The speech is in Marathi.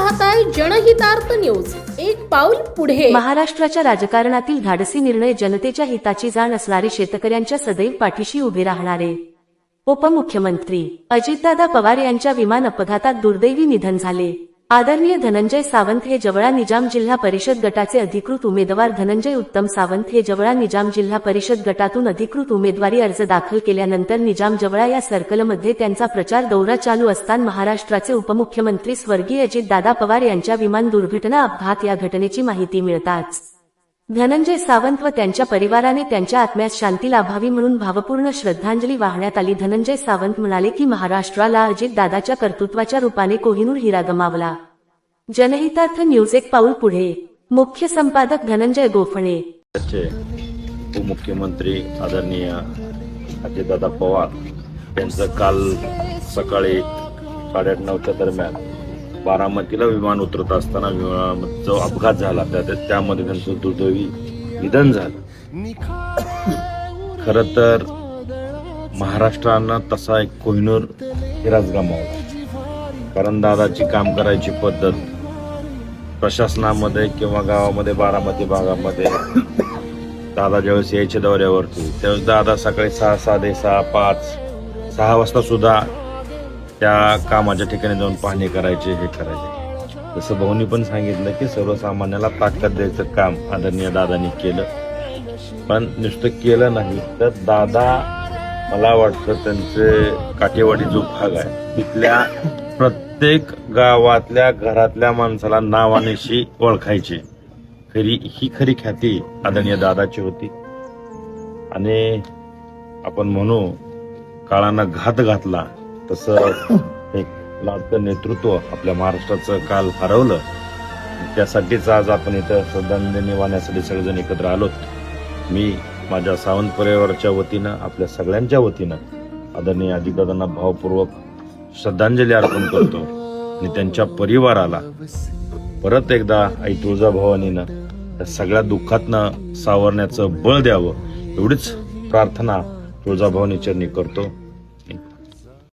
पाहताय जनहितार्थ न्यूज. एक पाऊल पुढे. महाराष्ट्राच्या राजकारणातील धाडसी निर्णय जनतेच्या हिताची जाण असणारे शेतकऱ्यांच्या सदैव पाठीशी उभे राहणारे. उपमुख्यमंत्री अजितदादा पवार यांच्या विमान अपघातात दुर्दैवी निधन झाले. आदरणीय धनंजय सावंत हे जवळा निजाम जिल्हा परिषद गटाचे अधिकृत उमेदवार. धनंजय उत्तम सावंत हे जवळा निजाम जिल्हा परिषद गटातून अधिकृत उमेदवारी अर्ज दाखल केल्यानंतर निजाम जवळा या सर्कलमध्ये त्यांचा प्रचार दौरा चालू असताना महाराष्ट्राचे उपमुख्यमंत्री स्वर्गीय अजितदादा पवार यांच्या विमान दुर्घटना अपघात या घटनेची माहिती मिळताच. धनंजय सावंत व त्यांच्या परिवाराने त्यांच्या आत्म्यास शांती लाभावी म्हणून भावपूर्ण श्रद्धांजली वाहण्यात आली. धनंजय सावंत म्हणाले की महाराष्ट्राला अजित दादाच्या कर्तृत्वाच्या रूपाने कोहिनूर हिरा गमावला. जनहितार्थ न्यूज एक पाऊल पुढे. मुख्य संपादक धनंजय गोफणे. उपमुख्यमंत्री आदरणीय अजितदादा पवार यांचं काल सकाळी साडेआठ नऊच्या दरम्यान बारामतीला विमान उतरत असताना विमानामध्ये जो अपघात झाला. त्या त्यामध्ये त्यांचं दुर्दैवी निधन झालं. खर तर महाराष्ट्रानं तसा एक कोहिनूर हिराज गमावला कारण दादाची काम करायची पद्धत प्रशासनामध्ये किंवा गावामध्ये बारामती भागामध्ये दादा ज्यावेळेस यायचे दौऱ्यावरती त्यावेळेस दादा सकाळी सहा साडे सहा पाच सहा वाजता सुद्धा त्या कामाच्या ठिकाणी जाऊन पाहणी करायचे हे करायचे. जसं भाऊनी पण सांगितलं की सर्वसामान्याला ताकद द्यायचं काम आदरणीय दादानी केलं. पण नुसतं केलं नाही तर दादा मला वाटतं त्यांचे काठेवाडी जो भाग आहे तिथल्या प्रत्येक गावातल्या घरातल्या माणसाला नावानेशी ओळखायचे. खरी ही खरी ख्याती आदरणीय दादाची होती. आणि आपण म्हणू काळानं घात घातला. तसं एक लाडकं नेतृत्व आपल्या महाराष्ट्राचं काल हरवलं. त्यासाठीच आज आपण इथं श्रद्धांजली वाहण्यासाठी सगळेजण एकत्र आलोत. मी माझ्या सावंत परिवाराच्या वतीनं आपल्या सगळ्यांच्या वतीनं आदरणीय अधिकाऱ्यांना भावपूर्वक श्रद्धांजली अर्पण करतो आणि त्यांच्या परिवाराला परत एकदा आई तुळजाभवानीनं त्या सगळ्या दुःखातनं सावरण्याचं बळ द्यावं एवढीच प्रार्थना तुळजाभवानी चरणी करतो.